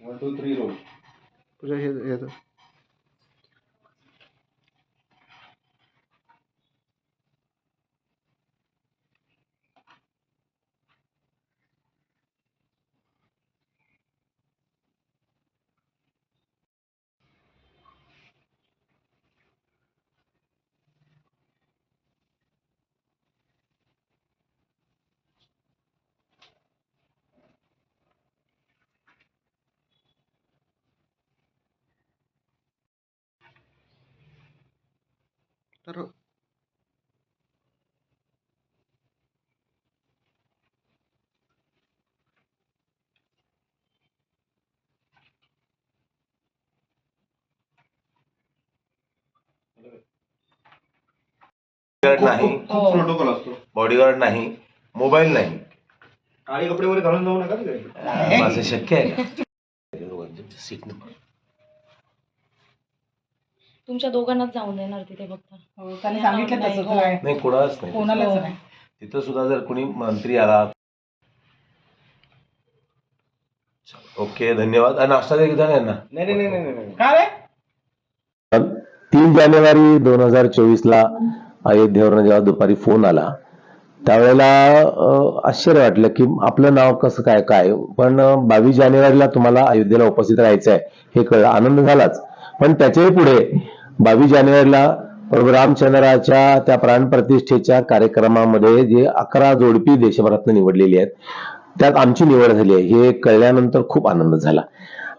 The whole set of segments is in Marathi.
one two three roll Pooja हे हे तर बॉडीगार्ड नाही. खूप प्रोटोकॉल असतो बॉडीगार्ड नाही. मोबाईल नाही. काळी कपडे वगैरे घालून जाऊ नका तिकडे. माझं शक्य आहे. का सीट नंबर तुमच्या दोघांनाच जाऊन देणार तिथे फक्त. हो, त्याने सांगितलं नाही, तसंच हो. आहे नाही कोणालाच नाही. कोणालाच हो. नाही. तिथं सुद्धा जर कोणी मंत्री आला. ओके धन्यवाद. आणि नाश्ता दे एकदा यांना? नाही नाही नाही नाही नाही. का रे? तीन जानेवारी दोन हजार चोवीस ला अयोध्येवरून जेव्हा दुपारी फोन आला त्यावेळेला अं, आश्चर्य वाटलं की आपलं नाव कसं काय काय? पण बावीस जानेवारीला तुम्हाला अयोध्येला उपस्थित राहायचं आहे हे कळलं. आनंद झालाच. पण त्याच्याही पुढे बावीस जानेवारीला प्रभू रामचंद्राच्या त्या प्राणप्रतिष्ठेच्या कार्यक्रमामध्ये जे अकरा जोडपी देशभरातून निवडलेली आहेत त्यात आमची निवड झाली आहे. हे कळल्यानंतर खूप आनंद झाला.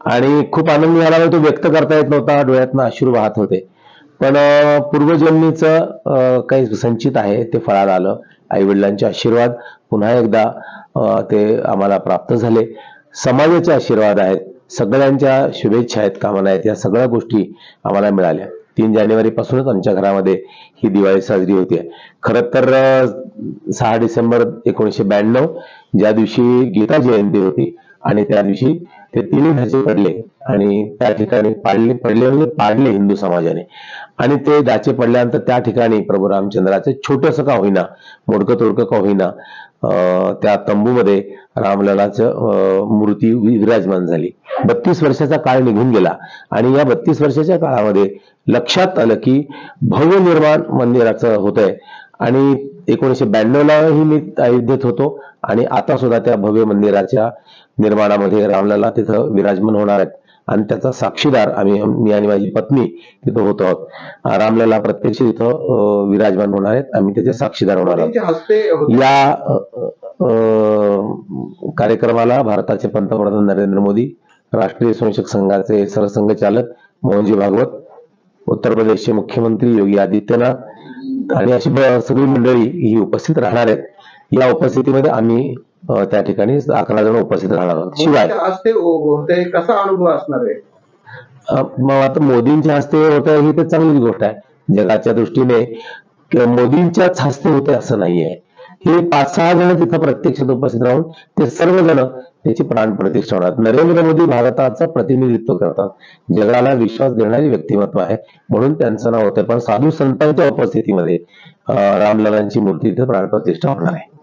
आणि खूप आनंद झाला तो व्यक्त करता येत नव्हता डोळ्यातनं अश्रू वाहत होते. पण पूर्वजन्मीचं काही संचित आहे ते फळाला आलं. आई वडिलांचे आशीर्वाद पुन्हा एकदा ते आम्हाला प्राप्त झाले. समाजाचे आशीर्वाद आहेत. सगळ्यांच्या शुभेच्छा आहेत कामना आहेत. या सगळ्या गोष्टी आम्हाला मिळाल्या. तीन जानेवारी पासूनच आमच्या घरामध्ये ही दिवाळी साजरी होते खरं तर सहा डिसेंबर एकोणीसशे ब्याण्णव ज्या दिवशी गीता जयंती होती आणि त्या दिवशी ते तिन्ही ढाचे पडले आणि त्या ठिकाणी पाडले पडले म्हणजे पाडले हिंदू समाजाने. आणि ते ढाचे पडल्यानंतर त्या ठिकाणी प्रभू रामचंद्राचे छोटस का होईना मोडकं तोडकं का होईना अं, त्या तंबूमध्ये रामललाचं अं, मूर्ती विराजमान झाली. बत्तीस वर्षाचा काळ निघून गेला आणि या बत्तीस वर्षाच्या काळामध्ये लक्षात आलं की भव्य निर्माण मंदिराचं होतंय. आणि एकोणीशे ब्याण्णवलाही मी अयोध्येत होतो. आणि आता सुद्धा त्या भव्य मंदिराच्या निर्माणामध्ये रामलला तिथं विराजमान होणार आहेत. आणि त्याचा साक्षीदार आम्ही मी आणि माझी पत्नी तिथं होतो आहोत. रामलला प्रत्यक्ष तिथं विराजमान होणार आहेत. आम्ही त्याचे साक्षीदार होणार आहोत. या कार्यक्रमाला भारताचे पंतप्रधान नरेंद्र मोदी राष्ट्रीय संरक्षक संघाचे सरसंघचालक मोहनजी भागवत उत्तर प्रदेशचे मुख्यमंत्री योगी आदित्यनाथ आणि अशी सगळी मंडळी ही उपस्थित राहणार आहेत. या उपस्थितीमध्ये आम्ही त्या ठिकाणी अकरा जण उपस्थित राहणार आहोत. शिवाय कसा अनुभव असणार आहे? मग आता मोदींच्या हस्ते होतं ही तर चांगलीच गोष्ट आहे. जगाच्या दृष्टीने मोदींच्याच हस्ते होते असं नाहीये. हे पाच सहा जण तिथं प्रत्यक्षात उपस्थित राहून ते सर्वजण त्याची प्राण प्रतिष्ठा होणार. नरेंद्र मोदी भारताचं प्रतिनिधित्व करतात. जगाला विश्वास देणारे व्यक्तिमत्व आहे म्हणून त्यांचं नाव होतं. पण साधू संतांच्या उपस्थितीमध्ये रामलालांची मूर्ती इथे प्राण प्रतिष्ठा होणार आहे.